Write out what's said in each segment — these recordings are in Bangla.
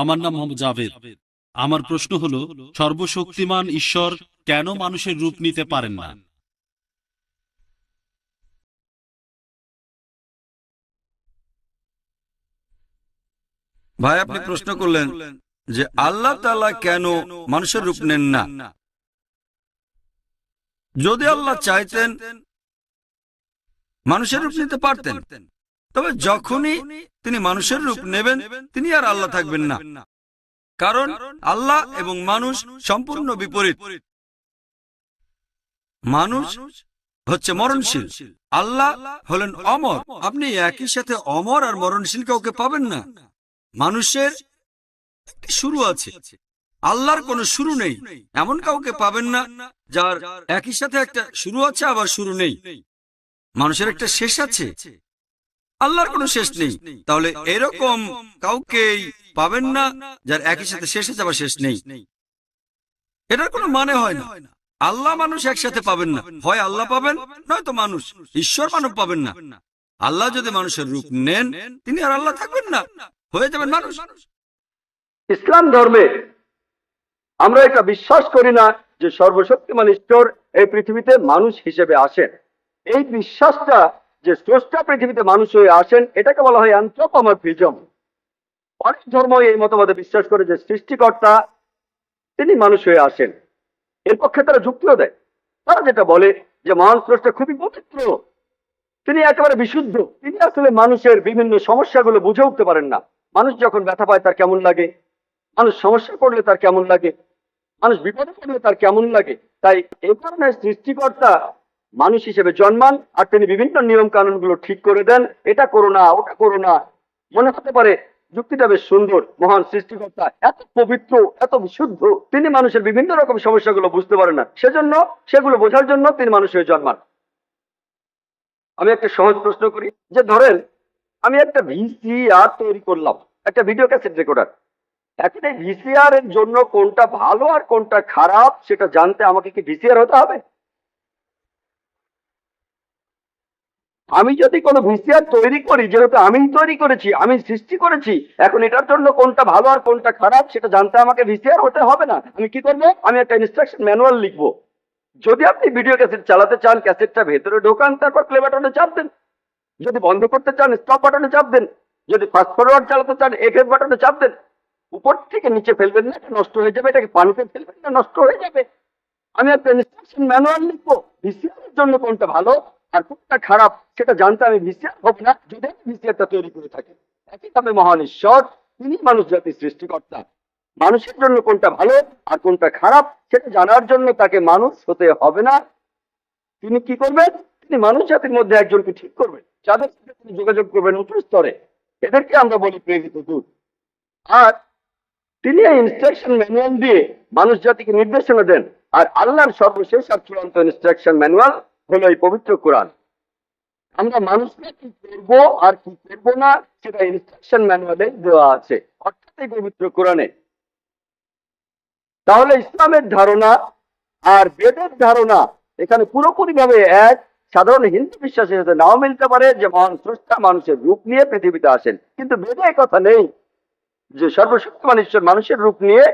আমার নাম মোহাম্মদ জাভেদ। আমার প্রশ্ন হলো, সর্বশক্তিমান ঈশ্বর কেন মানুষের রূপ নিতে পারেন না? ভাই, আপনি প্রশ্ন করলেন যে আল্লাহ তাআলা কেন মানুষের রূপ নেন না? যদি আল্লাহ চাইতেন, মানুষের রূপ নিতে পারতেন। তবে যখনই তিনি মানুষের রূপ নেবেন, তিনি আর আল্লাহ থাকবেন না। কারণ আল্লাহ এবং মানুষ সম্পূর্ণ বিপরীত। মানুষ হচ্ছে মরণশীল। আল্লাহ হলেন অমর। আপনি একই সাথে অমর আর মরণশীল কাউকে পাবেন না। মানুষের শুরু আছে। আল্লাহর কোনো শুরু নেই। এমন কাউকে পাবেন না যার একই সাথে একটা শুরু আছে, আবার শুরু নেই। মানুষের একটা শেষ আছে। আল্লাহর কোনো শেষ নেই। তাহলে এরকম কাউকেই পাবেন না যার একই সাথে শেষ আবার শেষ নেই। এটার কোনো মানে হয় না। আল্লাহ মানুষ একসাথে পাবেন না। হয় আল্লাহ পাবেন, নয়তো মানুষ। ঈশ্বর মানব পাবেন না। আল্লাহ যদি মানুষের রূপ নেন, তিনি আর আল্লাহ থাকবেন না। হয়ে যাবেন মানুষ। ইসলাম ধর্মে আমরা এটা বিশ্বাস করি না যে সর্বশক্তিমান ঈশ্বর এই পৃথিবীতে মানুষ হিসেবে আসেন। এই বিশ্বাসটা যে স্রষ্টা পৃথিবীতে মানুষ হয়ে আসেন, এটাকে বলা হয় অ্যান্থ্রোপমারফিজম অনেক ধর্ম এই মতবাদে বিশ্বাস করে যে সৃষ্টিকর্তা, তিনি মানুষ হয়ে আসেন। এর পক্ষে তারা যুক্তিও দেয়। তারা যেটা বলে যে মহান স্রষ্টা খুবই পবিত্র, তিনি একেবারে বিশুদ্ধ, তিনি আসলে মানুষের বিভিন্ন সমস্যাগুলো বুঝে উঠতে পারেন না। মানুষ যখন ব্যথা পায় তার কেমন লাগে? মানুষ সমস্যা পড়লে তার কেমন লাগে? মানুষ বিপদে পড়লে তার কেমন লাগে? তাই এই ধরনের সৃষ্টিকর্তা মানুষ হিসেবে জন্মান আর তিনি বিভিন্ন নিয়ম কানুনগুলো ঠিক করে দেন। এটা করো না, ওটা করো না। মনে হতে পারে যুক্তিটা বেশ সুন্দর, মহান সৃষ্টিকর্তা, এত পবিত্র, এত বিশুদ্ধ। তিনি মানুষের বিভিন্ন রকম সমস্যাগুলো বুঝতে পারেন না। সেজন্য সেগুলো বোঝার জন্য তিনি মানুষ হয়ে জন্মান। আমি একটা সহজ প্রশ্ন করি, যে ধরেন, আমি একটা ভিসিআর তৈরি করলাম, একটা ভিডিও ক্যাসেট রেকর্ডার। এখন এই ভিসিআর এর জন্য কোনটা ভালো আর কোনটা খারাপ, সেটা জানতে আমাকে কি ভিসিআর হতে হবে? আমি যদি কোনো ভিসিআর তৈরি করি, যেহেতু আমি তৈরি করেছি, আমি সৃষ্টি করেছি, এখন এটার জন্য কোনটা ভালো আর কোনটা খারাপ, সেটা জানতে আমাকে ভিসিআর হতে হবে না। আমি কি করব? আমি একটা ইনস্ট্রাকশন ম্যানুয়াল লিখব। যদি আপনি ভিডিও ক্যাসেট চালাতে চান ক্যাসেটটা ভেতরে ঢোকান, তারপর প্লে বাটনে চাপ দেন। যদি বন্ধ করতে চান স্টপ বাটনে চাপ দেন। যদি ফাস্ট ফরওয়ার্ড চালাতে চান এফ এফ বাটনে চাপ দেন। উপর থেকে নিচে ফেলবেন না নষ্ট হয়ে যাবে, এটাকে পানিতে ফেলবেন না, নষ্ট হয়ে যাবে। আমি একটা ইনস্ট্রাকশন ম্যানুয়াল লিখব। ভিসিআর জন্য কোনটা ভালো? আর কোনটা খারাপ সেটা জানতে আমি ভিসিআর হব না, যদি আমি ভিসিআরটা তৈরি করে থাকি। একইভাবে মহান ঈশ্বর, তিনি মানুষ জাতির সৃষ্টিকর্তা। মানুষের জন্য কোনটা ভালো আর কোনটা খারাপ সেটা জানার জন্য তাকে মানুষ হতে হবে না। তিনি কি করবেন? তিনি মানুষ জাতির মধ্যে একজনকে ঠিক করবেন। যাদের সাথে তিনি যোগাযোগ করবেন উঁচু স্তরে, এদেরকে আমরা বলি প্রেরিত দূত। আর তিনি এই ইনস্ট্রাকশন ম্যানুয়াল দিয়ে মানুষ জাতিকে নির্দেশনা দেন। আর আল্লাহর সর্বশেষ আর চূড়ান্ত ইনস্ট্রাকশন ম্যানুয়াল হলো এই পবিত্র কোরআন। আমরা মানুষকে কি করব আর কি করব না, সেটা ইনস্ট্রাকশন ম্যানুয়ালে দেওয়া আছে। অর্থাৎ এই পবিত্র কোরআনে। তাহলে ইসলামের ধারণা আর বেদের ধারণা এখানে পুরোপুরি ভাবে এক। সাধারণ হিন্দু বিশ্বাসের সাথে নাও মিলতে পারে যে মহান স্রষ্টা মানুষের রূপ নিয়ে পৃথিবীতে আসেন। কিন্তু বেদে কথা নেই যে সর্বশক্তিমান ঈশ্বর মানুষের রূপ নিয়ে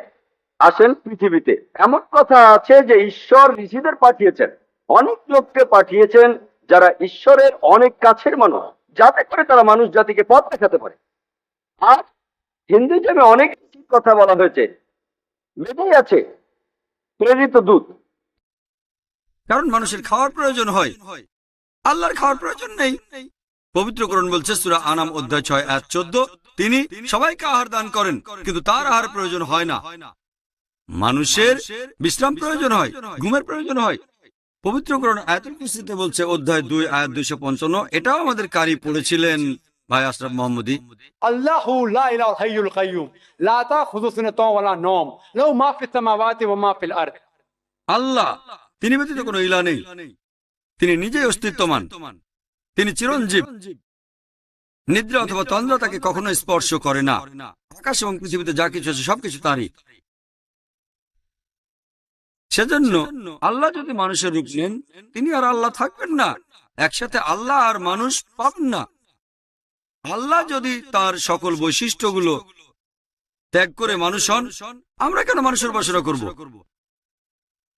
আসেন পৃথিবীতে। এমন কথা আছে যে ঈশ্বর ঋষিদের পাঠিয়েছেন। অনেক লোককে পাঠিয়েছেন যারা ঈশ্বরের অনেক কাছের মানুষ। যাতে করে তারা মানুষ জাতিকে পথ দেখাতে পারে। আর হিন্দুজমে অনেক কথা বলা হয়েছে। বেদেই আছে প্রেরিত দূত। কারণ মানুষের খাওয়ার প্রয়োজন হয়। আল্লাহর খাওয়ার প্রয়োজন নেই। পবিত্র করণ বলছে সুরা আনাম অধ্যায় ছয় এক চোদ্দ। তিনি সবাইকে আহার দান করেন, কিন্তু তার আহার প্রয়োজন হয় না। মানুষের বিশ্রাম প্রয়োজন হয়, ঘুমের প্রয়োজন হয়। পবিত্রকরণ আয়তুল কুস্তিতে বলছে অধ্যায় দুই আয়াত দুইশো পঞ্চান্ন এটাও আমাদের কারি পড়েছিলেন ভাই আশরাফ মোহাম্মদী। আল্লাহ হাইয়ুল লা মা ফিস সামাওয়াতি ওয়া মা ফিল আরদ। আল্লাহ তিনি ব্যতীত কোনো ইলা নেই। তিনি নিজেই অস্তিত্বমান তিনি চিরঞ্জীব। নিদ্রা অথবা তন্দ্রা তাকে কখনো স্পর্শ করে না। আকাশ এবং পৃথিবীতে যা কিছু আছে সবকিছু তারই। সেজন্য আল্লাহ যদি মানুষের রূপ নেন তিনি আর আল্লাহ থাকবেন না। একসাথে আল্লাহ আর মানুষ পাবেন না। আল্লাহ যদি তার সকল বৈশিষ্ট্যগুলো ত্যাগ করে মানুষ হন আমরা কেন মানুষের উপাসনা করব?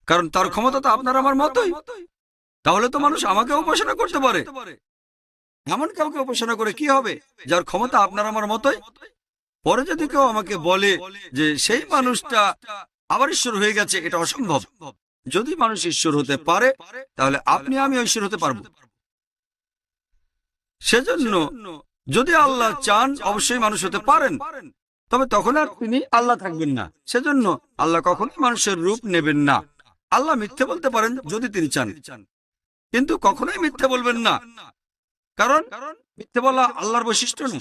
কারণ তার ক্ষমতা তো আপনার আমার মতোই। তাহলে তো মানুষ আমাকে উপাসনা করতে পারে। এমন কাউকে উপাসনা করে কি হবে? যার ক্ষমতা আপনার আমার মতোই। পরে যদি কেউ আমাকে বলে যে সেই মানুষটা আবার ঈশ্বর হয়ে গেছে, এটা অসম্ভব। যদি মানুষ ঈশ্বর হতে পারে, তাহলে আপনি, আমি ঈশ্বর হতে পারব। সেজন্য যদি আল্লাহ চান, অবশ্যই মানুষ হতে পারেন। তবে তখন আর তিনি আল্লাহ থাকবেন না। সেজন্য আল্লাহ কখনোই মানুষের রূপ নেবেন না। আল্লাহ মিথ্যে বলতে পারেন যদি তিনি চান। কিন্তু কখনোই মিথ্যে বলবেন না। কারণ মিথ্যে বলা আল্লাহর বৈশিষ্ট্য না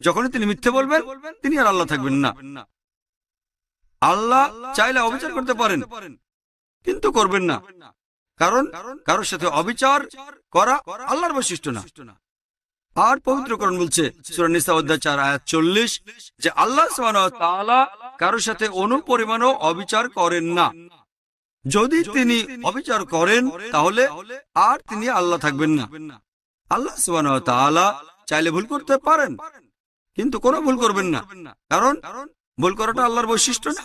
যখনই তিনি মিথ্যে বলবেন, তিনি আর আল্লাহ থাকবেন না। আল্লাহ চাইলে অবিচার করতে পারেন, কিন্তু করবেন না। কারণ কারোর সাথে অবিচার করা আল্লাহর বৈশিষ্ট্য না। আর পবিত্রকরণ বলছে চার, আয়াত চল্লিশ, যে আল্লাহ কারোর সাথে অনুপরিমাণও অবিচার করেন না। যদি তিনি অবিচার করেন, তাহলে আর তিনি আল্লাহ থাকবেন না। আল্লাহ তাআলা চাইলে ভুল করতে পারেন, কিন্তু কোনো ভুল করবেন না। কারণ ভুল করাটা আল্লাহর বৈশিষ্ট্য না?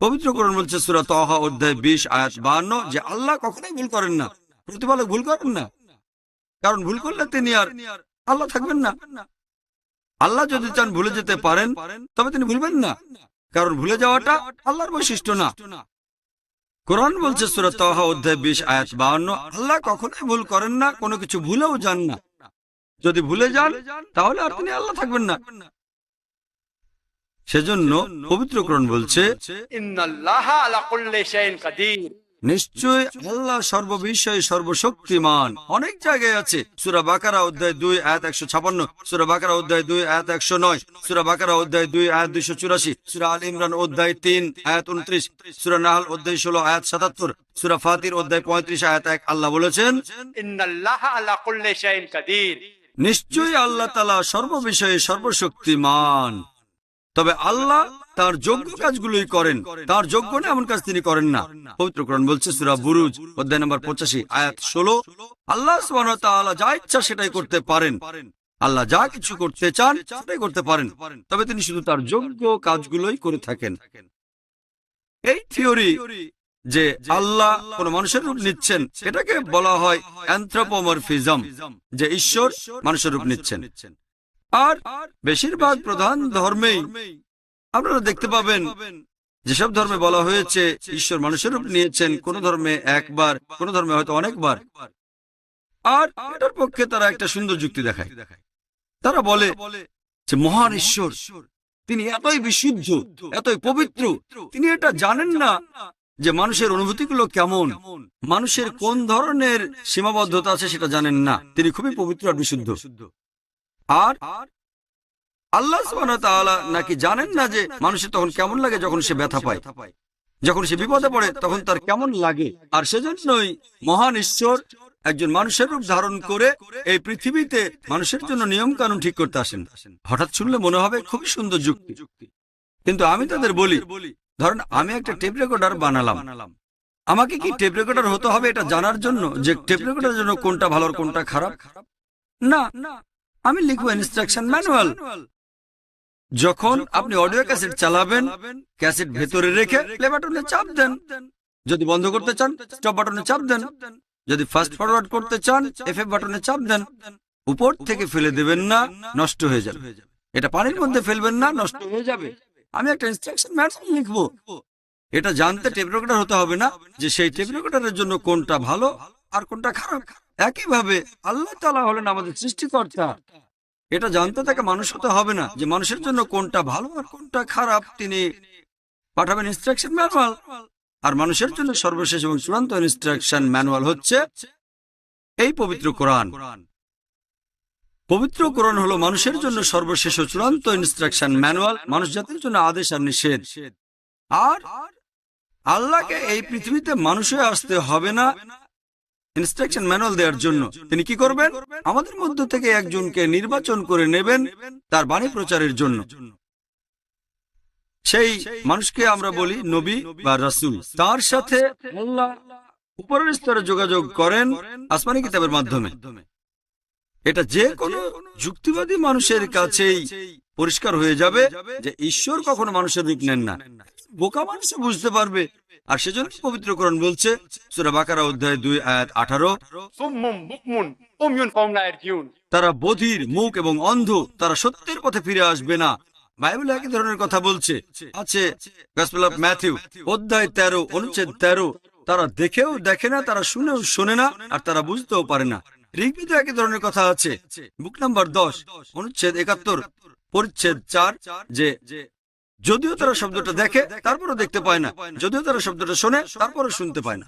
পবিত্রকরণ বলছে, সূরা তহা অধ্যায় বিশ, আয়াত বাহান্ন যে আল্লাহ কখনোই ভুল করেন না। প্রতিপালক ভুল করেন না। কারণ ভুল করলে তিনি আর আল্লাহ থাকবেন না। আল্লাহ যদি চান ভুলে যেতে পারেন, তবে তিনি ভুলবেন না। কারণ ভুলে যাওয়াটা আল্লাহর বৈশিষ্ট্য না। কোরআন বলছে সুরত অধ্যায় বিশ, আয়াত বাহান্ন আল্লাহ কখনোই ভুল করেন না, কোনো কিছু ভুলেও যান না। যদি ভুলে যান, তাহলে আর তিনি আল্লাহ থাকবেন না। সেজন্য পবিত্র করণ বলছে নিশ্চয় আল্লাহ সর্ববিষয়ে সর্বশক্তিমান। অনেক জায়গায় আছে। সুরা বাকারা অধ্যায় দুই আয়াত একশো ছাপান্ন সুরা বাকারা অধ্যায় দুই আয়াত একশো নয় সুরা বাকারা অধ্যায় দুই আয়াত দুইশো চুরাশি সুরা আল ইমরান অধ্যায় তিন আয়াত উনত্রিশ সুরা নাহাল অধ্যায় ষোলো আয়াত সাতাত্তর সুরা ফাতির অধ্যায় পঁয়ত্রিশ আয়াত এক আল্লাহ বলেছেন নিশ্চয়ই আল্লাহ তালা সর্ববিষয়ে সর্বশক্তিমান। তবে আল্লাহ তার যোগ্য কাজগুলোই করেন। তার যোগ্য না, এমন কাজ তিনি করেন না। পবিত্রকরণ বলছে, সুরা বুরুজ, অধ্যায় নম্বর পঁচাশি, আয়াত ষোলো, আল্লাহ যা ইচ্ছা সেটাই করতে পারেন। আল্লাহ যা কিছু করতে চান, সেটাই করতে পারেন। তবে তিনি শুধু তার যোগ্য কাজগুলোই করে থাকেন। এই থিওরি যে আল্লাহ কোন মানুষের রূপ নিচ্ছেন, এটাকে বলা হয় অ্যান্থ্রোপোমরফিজম, যে ঈশ্বর মানুষের রূপ নিচ্ছেন। আর বেশিরভাগ প্রধান ধর্মেই আপনারা দেখতে পাবেন, যেসব ধর্মে বলা হয়েছে, ঈশ্বর মানুষের রূপ নিয়েছেন, কোন ধর্মে একবার, কোন ধর্মে হয়তো অনেকবার। আর এটার পক্ষে তারা একটা সুন্দর যুক্তি দেখায়। তারা বলে যে, মহান ঈশ্বর, তিনি এতই বিশুদ্ধ, এতই পবিত্র, তিনি এটা জানেন না যে মানুষের অনুভূতিগুলো কেমন। মানুষের কোন ধরনের সীমাবদ্ধতা আছে সেটা জানেন না। তিনি খুবই পবিত্র আর বিশুদ্ধ। আর আল্লাহ নাকি জানেন না যে মানুষের তখন কেমন লাগে যখন সে ব্যথা পায়? যখন সে বিপদে পড়ে, তখন তার কেমন লাগে? আর সেজন্যই মহান ঈশ্বর একজন মানুষের রূপ ধারণ করে এই পৃথিবীতে মানুষের জন্য নিয়ম কানুন ঠিক করতে আসেন। হঠাৎ শুনলে মনে হবে খুবই সুন্দর যুক্তি। কিন্তু আমি তাদের বলি, ধরেন আমি একটা টেপ রেকর্ডার বানালাম। আমাকে কি টেপ রেকর্ডার হতে হবে এটা জানার জন্য? যে টেপ রেকর্ডার জন্য কোনটা ভালো কোনটা খারাপ? না। আমি লিখব ইনস্ট্রাকশন ম্যানুয়াল যখন আপনি অডিও ক্যাসেট চালাবেন ক্যাসেট ভেতরে রেখে প্লে বাটনে চাপ দেন। যদি বন্ধ করতে চান স্টপ বাটনে চাপ দেন। যদি ফাস্ট ফরওয়ার্ড করতে চান এফ এফ বাটনে চাপ দেন। উপর থেকে ফেলে দেবেন না নষ্ট হয়ে যাবে। এটা পানির মধ্যে ফেলবেন না নষ্ট হয়ে যাবে। আমি একটা ইনস্ট্রাকশন ম্যানুয়াল লিখব। এটা জানতে টেপ রেকর্ডার হতে হবে না যে সেই টেপ রেকর্ডারের জন্য কোনটা ভালো আর কোনটা খারাপ। একইভাবে আল্লাহ তাআলা হলেন আমাদের সৃষ্টিকর্তা। এটা জানতে তাকে মানুষ হতে হবে না যে মানুষের জন্য কোনটা ভালো আর কোনটা খারাপ। তিনি পাঠাবেন ইনস্ট্রাকশন ম্যানুয়াল আর মানুষের জন্য সর্বশেষ এবং চূড়ান্ত ইনস্ট্রাকশন ম্যানুয়াল হচ্ছে এই পবিত্র কোরআন। পবিত্র কোরআন হলো মানুষের জন্য সর্বশেষ ও চূড়ান্ত ইনস্ট্রাকশন ম্যানুয়াল মানুষ জাতির জন্য আদেশ আর নিষেধ। আর আল্লাহকে এই পৃথিবীতে মানুষ আসতে হবে না। ইনস্ট্রাকশন ম্যানুয়াল দেওয়ার জন্য। তিনি কি করবেন? আমাদের মধ্য থেকে একজনকে নির্বাচন করে নেবেন তার বাণী প্রচারের জন্য। সেই মানুষকে আমরা বলি নবী বা রাসূল। তার সাথে উপরের স্তরে যোগাযোগ করেন আসমানি কিতাবের মাধ্যমে। এটা যে কোনো যুক্তিবাদী মানুষের কাছেই পরিষ্কার হয়ে যাবে যে ঈশ্বর কখনো মানুষের রূপ নেন না। বোকা মানুষ বুঝতে পারবে আর সেজন্য পবিত্র কোরআন বলছে সুরা বাকারা অধ্যায় দুই আয়াত আঠারো। তারা বধির মুখ এবং অন্ধ তারা সত্যের পথে ফিরে আসবে না। বাইবেল একই ধরনের কথা বলছে। আছে ম্যাথিউ অধ্যায় তেরো অনুচ্ছেদ তেরো। তারা দেখেও দেখে না তারা শুনেও শোনে না আর তারা বুঝতেও পারে না। ঋগ্বেদে একই ধরনের কথা আছে। বুক নাম্বার দশ অনুচ্ছেদ একাত্তর পরিচ্ছেদ চার যে যদিও তারা শব্দটা দেখে, তারপরও দেখতে পায় না। যদিও তারা শব্দটা শোনে, তারপরও শুনতে পায় না।